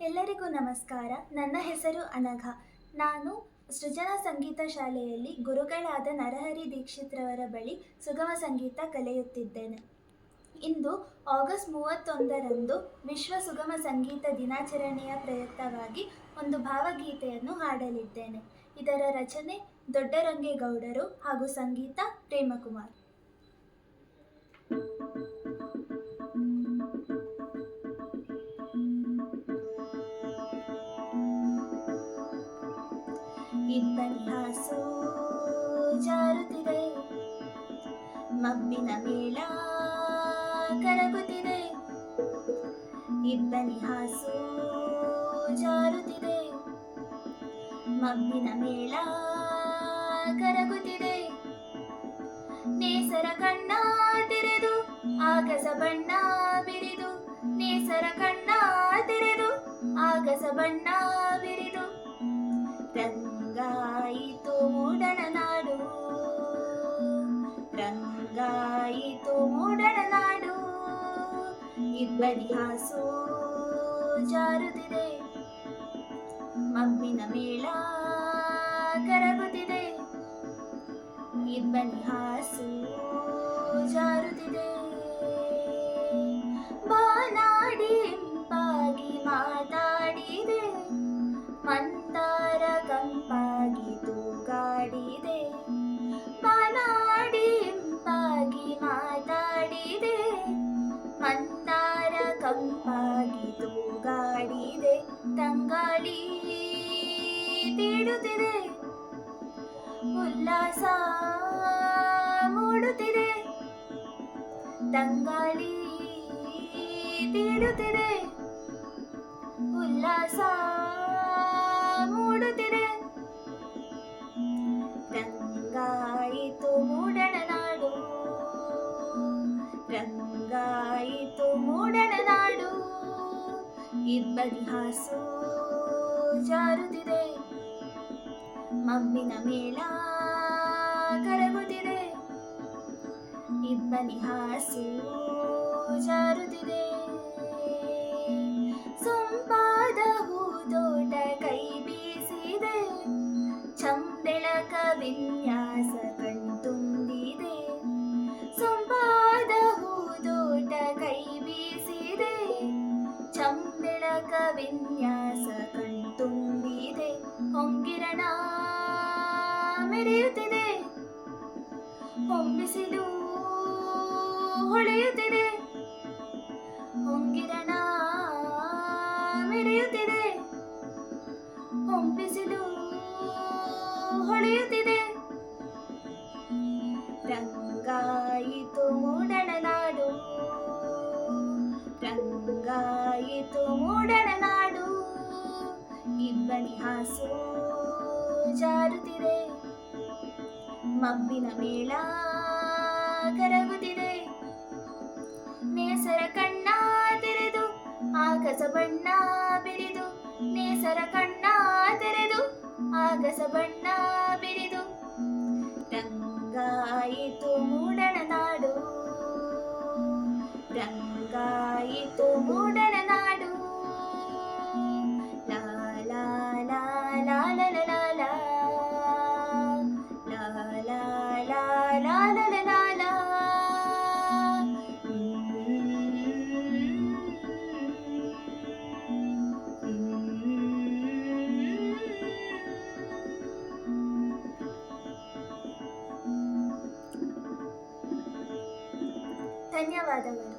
ಎಲ್ಲರಿಗೂ ನಮಸ್ಕಾರ. ನನ್ನ ಹೆಸರು ಅನಘ. ನಾನು ಸೃಜನಾ ಸಂಗೀತ ಶಾಲೆಯಲ್ಲಿ ಗುರುಗಳಾದ ನರಹರಿ ದೀಕ್ಷಿತ್ರವರ ಬಳಿ ಸುಗಮ ಸಂಗೀತ ಕಲಿಯುತ್ತಿದ್ದೇನೆ. ಇಂದು ಆಗಸ್ಟ್ ಮೂವತ್ತೊಂದರಂದು ವಿಶ್ವ ಸುಗಮ ಸಂಗೀತ ದಿನಾಚರಣೆಯ ಪ್ರಯುಕ್ತವಾಗಿ ಒಂದು ಭಾವಗೀತೆಯನ್ನು ಹಾಡಲಿದ್ದೇನೆ. ಇದರ ರಚನೆ ದೊಡ್ಡರಂಗೇಗೌಡರು ಹಾಗೂ ಸಂಗೀತ ಪ್ರೇಮಕುಮಾರ್. ಹಾಸು ಜಾರುತ್ತಿದೆ. ಮಬ್ಬಿನ ಮೇಳ ಕರಗುತ್ತಿದೆ. ಇಬ್ಬನಿ ಹಾಸು ಜಾರುತ್ತಿದೆ. ಮಬ್ಬಿನ ಮೇಳ ಕರಗುತ್ತಿದೆ. ನೇಸರ ಕಣ್ಣ ತೆರೆದು, ಆಗಸ ಬಣ್ಣ ಬಿರಿದು. ನೇಸರ ಕಣ್ಣ ತೆರೆದು, ಆಗಸ ಬಣ್ಣ ಇಬ್ಬನಿ ಹಾಸು ಜಾರುತ್ತಿದೆ. ಮಬ್ಬಿನ ಮೇಳ ಕರಗುತ್ತಿದೆ. ಇಬ್ಬನಿ ಹಾಸು ಜಾರುತ್ತಿದೆ. ಬಾನಾಡಿ ಇಂಪಾಗಿ ಮಾತಾಡಿದೆ. ಮಂದಾರ ಕಂಪಾಗಿ ತೂಗಾಡಿದೆ. ತಂಪಾಗಿ ತೂಗಾಡಿದೆ ತಂಗಾಡಿ. ಬೀಡುತ್ತಿದೆ ಉಲ್ಲಾಸ ಮೂಡುತ್ತಿದೆ. ತಂಗಾಳಿ ಬೀಡುತ್ತಿದೆ ಉಲ್ಲಾಸ ಇಬ್ಬನಿ ಹಾಸು ಜಾರುತ್ತಿದೆ. ಮಮ್ಮಿನ ಮೇಳ ಕರಗುತ್ತಿದೆ. ಇಬ್ಬನಿ ಹಾಸು ಜಾರುತ್ತಿದೆ. ಹೊಳೆಯುತ್ತಿದೆ ಹೊಂಗಿರಣ ಮೆರೆಯುತ್ತಿದೆ ಹೊಂಪಿಸಿದು ಹೊಳೆಯುತ್ತಿದೆ. ರಂಗಾಯಿತು ಮೂಡಣ ನಾಡು ರಂಗಾಯಿತು ಮೂಡಣ ನಾಡು ಇಬ್ಬನಿ ಹಾಸು ಜಾರುತ್ತಿದೆ. ಮಬ್ಬಿನ ಮೇಳ ಕರಗುತ್ತಿದೆ. ಆಗಸಬಣ್ಣ ಬಿರಿದು ನೇಸರ ಕಣ್ಣ ತೆರೆದು ಆಗಸಬಣ್ಣ ಬಿರಿದು ರಂಗಾಯಿತು ಮೂಡಣ ನಾಡು ರಂಗಾಯಿತು ಮೂಡಣ ನಾಡು ಲಾಲ ಲಾಲ ಲಾಲ ಲಾಲ ಲಾಲ ಲಾಲ ధన్యవాదములు.